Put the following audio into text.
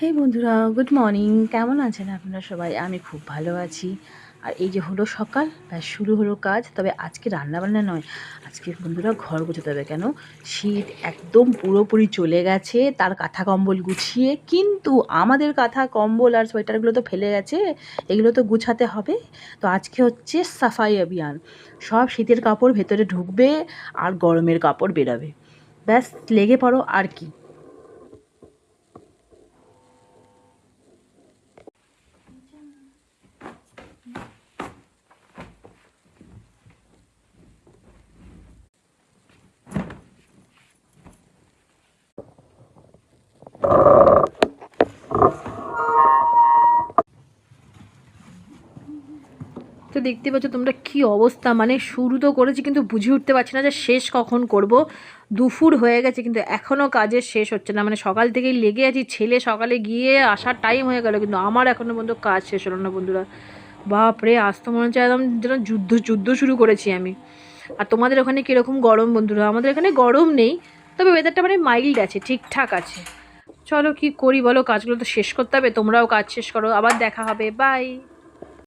হে বন্ধুরা good morning কেমন আছেন আপনারা সবাই? আমি খুব ভালো আছি। আর এই যে হলো সকাল, ব্যাস শুরু হলো কাজ, তবে আজকে রান্নাবান্না নয়। আজকে বন্ধুরা ঘর গোছাতে হবে কেন? শীত একদম পুরোপুরি চলে গেছে, তার কাঁথা কম্বল গুছিয়ে, কিন্তু আমাদের কাঁথা কম্বল আর সোয়েটারগুলো তো ফেলে গেছে, এগুলো তো গুছাতে হবে। তো আজকে হচ্ছে সাফাই অভিযান। সব শীতের কাপড় ভেতরে ঢুকবে আর গরমের কাপড় বেরোবে। ব্যাস, লেগে পড়ো আর কি। তো দেখতে পাচ্ছ তোমরা কি অবস্থা। মানে শুরু তো করেছি কিন্তু বুঝে উঠতে পারছি না যে শেষ কখন করব। দুপুর হয়ে গেছে কিন্তু এখনও কাজের শেষ হচ্ছে না। মানে সকাল থেকেই লেগে আছি, ছেলে সকালে গিয়ে আসার টাইম হয়ে গেল কিন্তু আমার এখনও পর্যন্ত কাজ শেষ হলো না বন্ধুরা। বাপরে আজ তো মনে হচ্ছে একদম যেন যুদ্ধ যুদ্ধ শুরু করেছি আমি। আর তোমাদের ওখানে কীরকম গরম বন্ধুরা? আমাদের এখানে গরম নেই, তবে ওয়েদারটা মানে মাইল্ড আছে, ঠিকঠাক আছে। চলো কি করি বলো? কাজগুলো তো শেষ করতে হবে, তোমরাও কাজ শেষ করো। আবার দেখা হবে। বাই